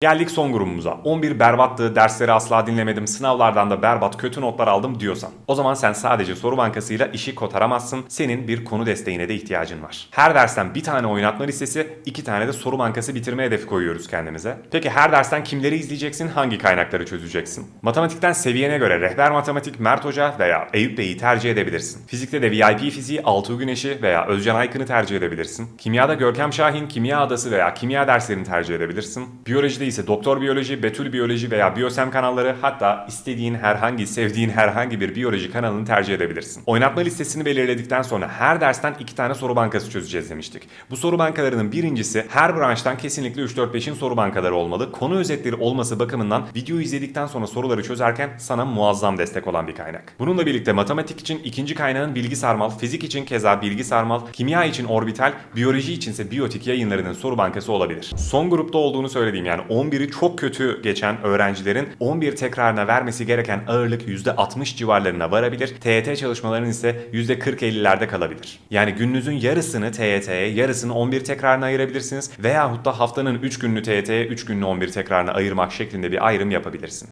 Geldik son grubumuza. 11 berbattı, dersleri asla dinlemedim, sınavlardan da berbat, kötü notlar aldım diyorsan. O zaman sen sadece soru bankasıyla işi kotaramazsın. Senin bir konu desteğine de ihtiyacın var. Her dersten bir tane oynatma listesi, iki tane de soru bankası bitirme hedefi koyuyoruz kendimize. Peki her dersten kimleri izleyeceksin, hangi kaynakları çözeceksin? Matematikten seviyene göre rehber matematik Mert Hoca veya Eyüp Bey'i tercih edebilirsin. Fizikte de VIP fiziği Altuğ Güneş'i veya Özcan Aykın'ı tercih edebilirsin. Kimyada Görkem Şahin, Kimya Adası veya Kimya derslerini tercih edebilirsin. Biyolojide ise Doktor Biyoloji, Betül Biyoloji veya Biyosem kanalları hatta istediğin herhangi, sevdiğin herhangi bir biyoloji kanalını tercih edebilirsin. Oynatma listesini belirledikten sonra her dersten iki tane soru bankası çözeceğiz demiştik. Bu soru bankalarının birincisi her branştan kesinlikle 3-4-5'in soru bankaları olmalı. Konu özetleri olması bakımından videoyu izledikten sonra soruları çözerken sana muazzam destek olan bir kaynak. Bununla birlikte matematik için ikinci kaynağın bilgi sarmal, fizik için keza bilgi sarmal, kimya için orbital, biyoloji içinse biyotik yayınlarının soru bankası olabilir. Son grupta olduğunu söylediğim yani 11'i çok kötü geçen öğrencilerin 11 tekrarına vermesi gereken ağırlık %60 civarlarına varabilir. TYT çalışmalarının ise %40-50'lerde kalabilir. Yani gününüzün yarısını TYT'ye, yarısını 11 tekrarına ayırabilirsiniz veyahut da haftanın 3 gününü TYT'ye, 3 gününü 11 tekrarına ayırmak şeklinde bir ayrım yapabilirsin.